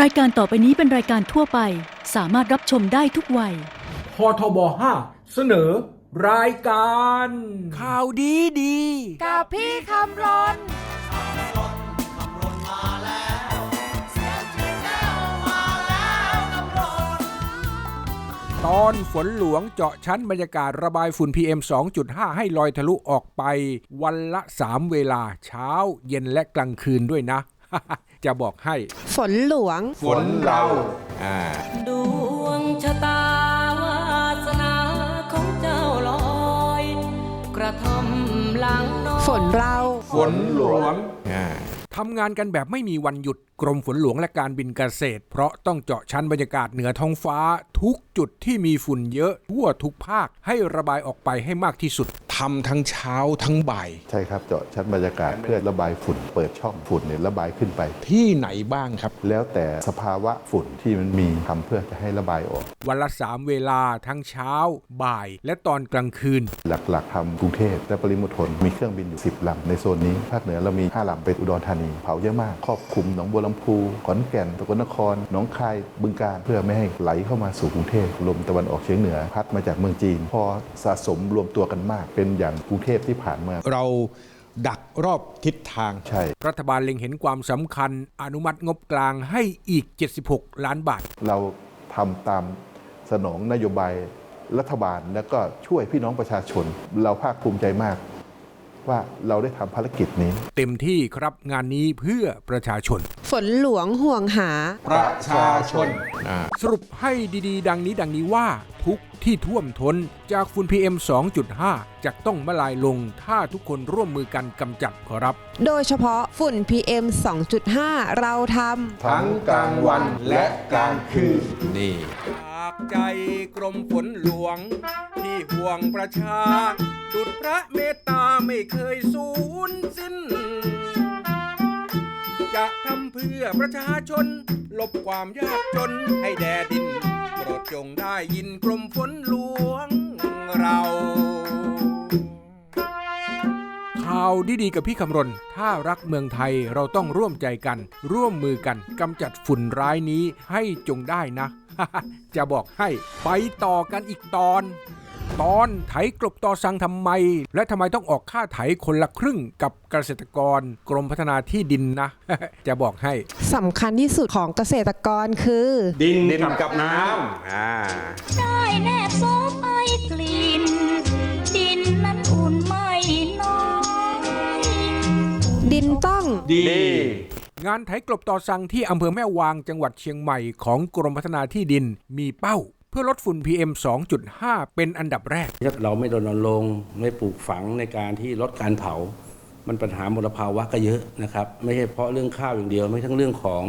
รายการต่อไปนี้เป็นรายการทั่วไป สามารถรับชมได้ทุกวัย พทบ5เสนอ รายการ ข่าวดีดี กับพี่คำรนตอนฝนหลวงเจาะชั้นบรรยากาศระบายฝุ่น PM 2.5 ให้ลอยทะลุออกไป วันละ 3 เวลาเช้าเย็นและกลางคืนด้วยนะ จะบอกให้ ฝนหลวง ฝนเราอ่าดวงชะตาวาสนาของเจ้าลอย กระทำหลังน้อยฝนเรา ฝนหลวงทำงานกันแบบไม่มีวันหยุด กรมฝนหลวงและการบินเกษตร เพราะต้องเจาะชั้นบรรยากาศเหนือท้องฟ้า ทุกจุดที่มีฝุ่นเยอะทั่วทุกภาคให้ระบายออกไปให้มากที่สุดทำทั้งเช้าทั้งบ่าย ใช่ครับเจาะชั้นบรรยากาศเพื่อระบายฝุ่น เปิดช่องฝุ่นเนี่ยระบายขึ้นไป ที่ไหนบ้างครับ แล้วแต่สภาวะฝุ่นที่มันมีทำเพื่อจะให้ระบายออก วันละสามเวลาทั้งเช้า บ่าย และตอนกลางคืน หลักๆทำกรุงเทพและปริมณฑลมีเครื่องบินอยู่ 10ลำในโซนนี้ภาคเหนือเรามี5ลำไปอุดรธานีเผาเยอะมากครอบคลุมหนองบัวลำพูขอนแก่นสกลนครหนองคายบึงกาฬเพื่อไม่ให้ไหลเข้ามาสู่กรุงเทพลมตะวันออกเฉียงเหนือพัดมาจากเมืองจีน พอสะสมรวมตัวกันมาก เป็นอย่างกรุงเทพที่ผ่านมาเราดักรอบทิศทางใช่ รัฐบาลเล็งเห็นความสำคัญ อนุมัติงบกลางให้อีก 76 ล้านบาท เราทำตามสนองนโยบายรัฐบาลแล้วก็ช่วยพี่น้องประชาชน เราภาคภูมิใจมาก ว่าเราได้ทำภารกิจนี้ เต็มที่ครับงานนี้เพื่อประชาชน ฝนหลวงห่วงหา ประชาชน สรุปให้ดีๆ ดังนี้ดังนี้ว่าทุกที่ท่วมท้นจากฝุ่น PM 2.5 จะต้องมาลายลงถ้าทุกคนร่วมมือกันกำจัดขอรับ โดยเฉพาะฝุ่น PM 2.5 เราททั้งกลางวันและกลางคืนนี่ จากใจกรมฝนหลวง ที่ห่วงประชา ดุดพระเมตตาไม่เคยสูญสิ้น จะทำเพื่อประชาชน ลบความยากจนให้แด่ดิน โปรดจงได้ยินกรมฝนหลวงเรา ข่าวดีๆกับพี่คำรณ ถ้ารักเมืองไทยเราต้องร่วมใจกัน ร่วมมือกันกำจัดฝุ่นร้ายนี้ให้จงได้นะ จะบอกให้ไปต่อกันอีกตอน ตอนไถกลบต่อสั่งทำไม และทำไมต้องออกค่าไถคนละครึ่งกับเกษตรกร กรมพัฒนาที่ดินนะ จะบอกให้ำสำคัญที่สุดของเกษตรกรคือ ดินกับน้ำอ่า ได้แนบซบไอกลิ่น ดินต้องงานไถกลบต่อสั่งที่อำเภอแม่วางจังหวัดเชียงใหม่ของกรมพัฒนาที่ดินมีเป้า เพื่อลดฝุ่น PM 2.5 เป็นอันดับแรก ถ้าเราไม่รณรงค์ไม่ปลูกฝังในการที่ลดการเผา มันปัญหามลภาวะก็เยอะนะครับ ไม่ใช่เพราะเรื่องข้าวอย่างเดียว ไม่ทั้งเรื่องของ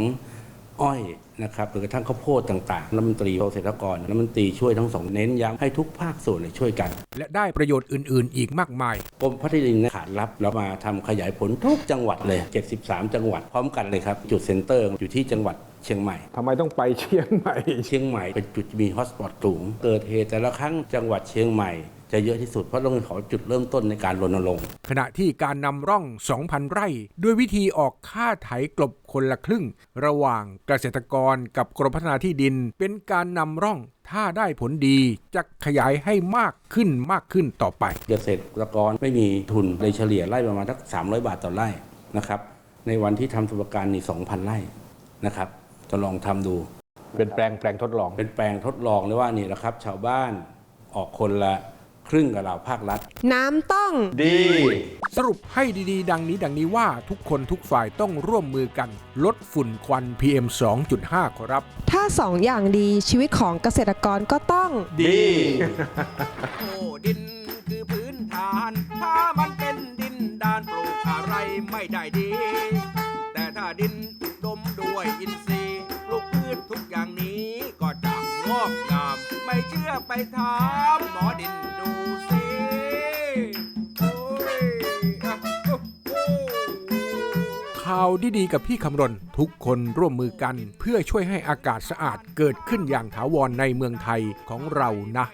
อ้อยนะครับหรือกระทั่งข้าวโพดต่างๆรัฐมนตรีเกษตรกรรัฐมนตรีช่วยทั้งสองเน้นย้ำให้ทุกภาคส่วนเนี่ยช่วยกัน และได้ประโยชน์อื่น ๆ อีกมากมายกรมพัฒนาดินเนี่ยขาดรับเรามาทำขยายผลทุกจังหวัดเลย 73 จังหวัดพร้อมกันเลยครับ จุดเซ็นเตอร์อยู่ที่จังหวัดเชียงใหม่ทำไมต้องไปเชียงใหม่ เชียงใหม่เป็นจุดมีฮอตสปอตสูง เกิดเหตุแต่ละครั้งจังหวัดเชียงใหม่ จะเยอะที่สุดเพราะต้องขอจุดเริ่มต้นในการรณรงค์ขณะที่การนำร่อง 2,000 ไร่ ด้วยวิธีออกค่าไถกลบคนละครึ่ง ระหว่างเกษตรกรกับกรมพัฒนาที่ดิน เป็นการนำร่องถ้าได้ผลดีจะขยายให้มากขึ้นมากขึ้นต่อไป เกษตรกรไม่มีทุนเลยเฉลี่ยไร่ประมาณทัก300 บาทต่อไร่นะครับในวันที่ทำสมการนี่2,000 ไร่นะครับจะลองทำดู เป็นแปลงแปลงทดลอง เป็นแปลงทดลองเลยว่านี่แหละครับ ชาวบ้านออกคนละ ครึ่งกับเราภาครัฐ น้ำต้องสรุปให้ดีๆ ดังนี้ดังนี้ว่าทุกคนทุกฝ่ายต้องร่วมมือกัน ลดฝุ่นควัน PM 2.5ขอรับ ถ้าสองอย่างดีชีวิตของเกษตรกรก็ต้องโอ้ดินคือพื้นฐาน ถ้ามันเป็นดินดานปลูกอะไรไม่ได้ดี แต่ถ้าดินอุดมด้วยอินทรีย์ปลูกพืชทุกอย่างนี้ก็จะงอกงาม ไม่เชื่อไปถามหมอดิน ข่าวดีๆ กับพี่คำรณ ทุกคนร่วมมือกัน เพื่อช่วยให้อากาศสะอาดเกิดขึ้นอย่างถาวรในเมืองไทยของเรานะ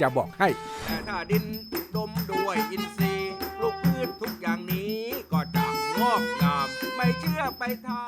จะบอกให้ แต่ถ้าดินอุดมด้วยอินทรีย์ปลูกพืชทุกอย่างนี้ก็จะงอกงาม ไม่เชื่อไปทา